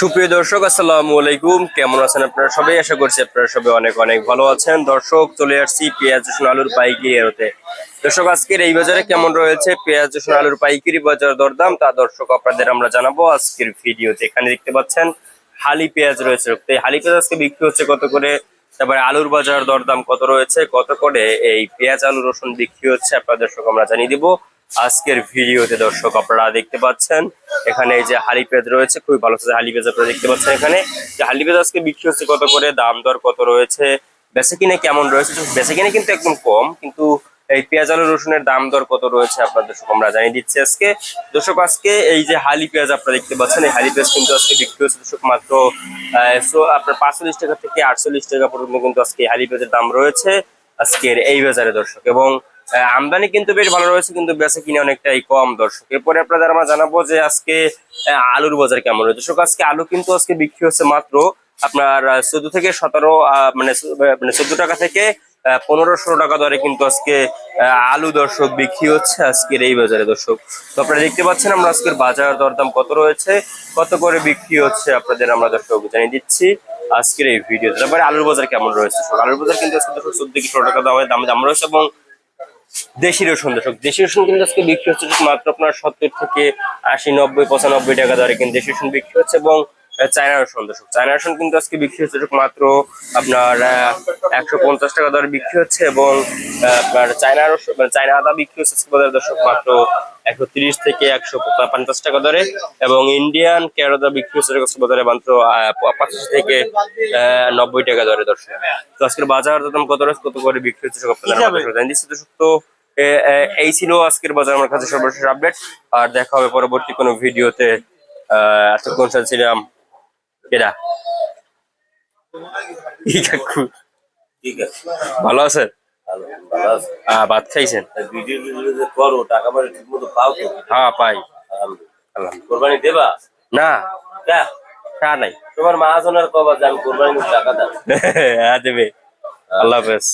সুপ্রিয় দর্শক, আসসালামু আলাইকুম। কেমন আছেন আপনারা সবাই? আশা করছি আপনারা সবাই অনেক অনেক ভালো আছেন। দর্শক, চলে আসছি পেঁয়াজ, রসুন, আলুর পাইকারি এরোতে দর্শক, আজকের এই বাজারে কেমন রয়েছে? পেঁয়াজ, রসুন, আলুর পাইকারি বাজার দরদাম। তা দর্শক, আপনাদের আমরা জানাব আজকের ভিডিওতে। এখানে দেখতে পাচ্ছেন, হালি পেঁয়াজ রয়েছে। এই হালি পেঁয়াজ আজকে বিক্রি হচ্ছে কত করে? তারপরে আলুর বাজার দরদাম কত রয়েছে? কত করে? এই পেঁয়াজ, আলু, রসুন বিক্রি হচ্ছে। আপনাদের দর্শক, আমরা জানিয়ে দিব। আজকের ভিডিওতে দর্শক আপনারা দেখতে পাচ্ছেন, এখানে এই যে হালি পেঁয়াজ রয়েছে, খুবই ভালো হালি পেঁয়াজ আপনারা দেখতে পাচ্ছেন এখানে। যে হালি পেঁয়াজ আজকে বিক্রি হচ্ছে কত করে, দাম দর কত রয়েছে, বেচে কিনে কেমন রয়েছে বেচে কিনে কিন্তু একদম কম, কিন্তু এই পেঁয়াজ আলু রসুনের দাম দর কত রয়েছে আপনাদের দর্শক আমরা জানিয়ে দিচ্ছি আজকে। দর্শক, আজকে এই যে হালি পেঁয়াজ আপনারা দেখতে পাচ্ছেন, এই হালি পেঁয়াজ কিন্তু আজকে বিক্রি হচ্ছে দর্শক মাত্র আপনার পাঁচচল্লিশ টাকা থেকে আটচল্লিশ টাকা পর্যন্ত কিন্তু আজকে হালি পেঁয়াজের দাম রয়েছে আজকের এই বাজারে দর্শক। এবং আমদানি কিন্তু বেশ ভালো রয়েছে, কিন্তু বেচে কিনে অনেকটাই কম দর্শক। এরপরে আপনাদের আমরা জানাব যে আজকে আলুর বাজার কেমন রয়েছে। দর্শক, আজকে আলু কিন্তু আজকে বিক্রি হচ্ছে মাত্র আপনার চোদ্দ থেকে সতেরো মানে মানে চোদ্দ টাকা থেকে পনেরো ষোলো টাকা দরে কিন্তু আজকে আলু দর্শক বিক্রি হচ্ছে আজকের এই বাজারে দর্শক। তো আপনারা দেখতে পাচ্ছেন আমরা আজকের বাজার দরদাম কত রয়েছে, কত করে বিক্রি হচ্ছে আপনাদের আমরা দর্শক জানিয়ে দিচ্ছি আজকের এই ভিডিও তারপরে আলুর বাজার কেমন রয়েছে? আলুর বাজার কিন্তু আজকে দর্শক চোদ্দ থেকে ষোলো টাকা দামে দাম দাম রয়েছে এবং দেশি রসুন, দর্শক। দেশি রসুন কিন্তু আজকে বিক্রি হচ্ছে মাত্র আপনার সত্তর থেকে আশি, নব্বই, পঁচানব্বই টাকা দরে কিন্তু দেশি রসুন বিক্রি হচ্ছে এবং চায়না রসুন দর্শক। চায়না রসুন কিন্তু আজকে বিক্রি হচ্ছে মাত্র আপনার একশো পঞ্চাশ টাকা দরে বিক্রি হচ্ছে এবং আপনার চায়না রসুন মানে চায়না আদা বিক্রি হচ্ছে আজকে বাজারে দর্শক মাত্র একশো তিরিশ থেকে একশো পঞ্চাশ টাকা দরে এবং ইন্ডিয়ান কেরোদা বিক্রি হচ্ছে আজকে বাজারে মাত্র পঁচাশি থেকে নব্বই টাকা দরে দর্শক। তো আজকের বাজার দাম কত রয়েছে কত করে বিক্রি হচ্ছে আপনাদের দিচ্ছি দর্শক। তো এই ছিল আজকের বাজার আমার কাছে সর্বশেষ আপডেট। আর দেখা হবে পরবর্তী কোনো ভিডিওতে। আহ, এতক্ষণ ছিলাম কেডা কি কাকু। ভালো আছেন? ভাত খাইছেন? ভিডিও করো টাকা পয়সা ঠিক মতো পাও তো হ্যাঁ পাই। কোরবানি দেবা? না। তা নাই। তোমার মা জনের কবার যে আমি কোরবানি টাকা দাও হ্যাঁ দেবে। আল্লাহ হাফেজ।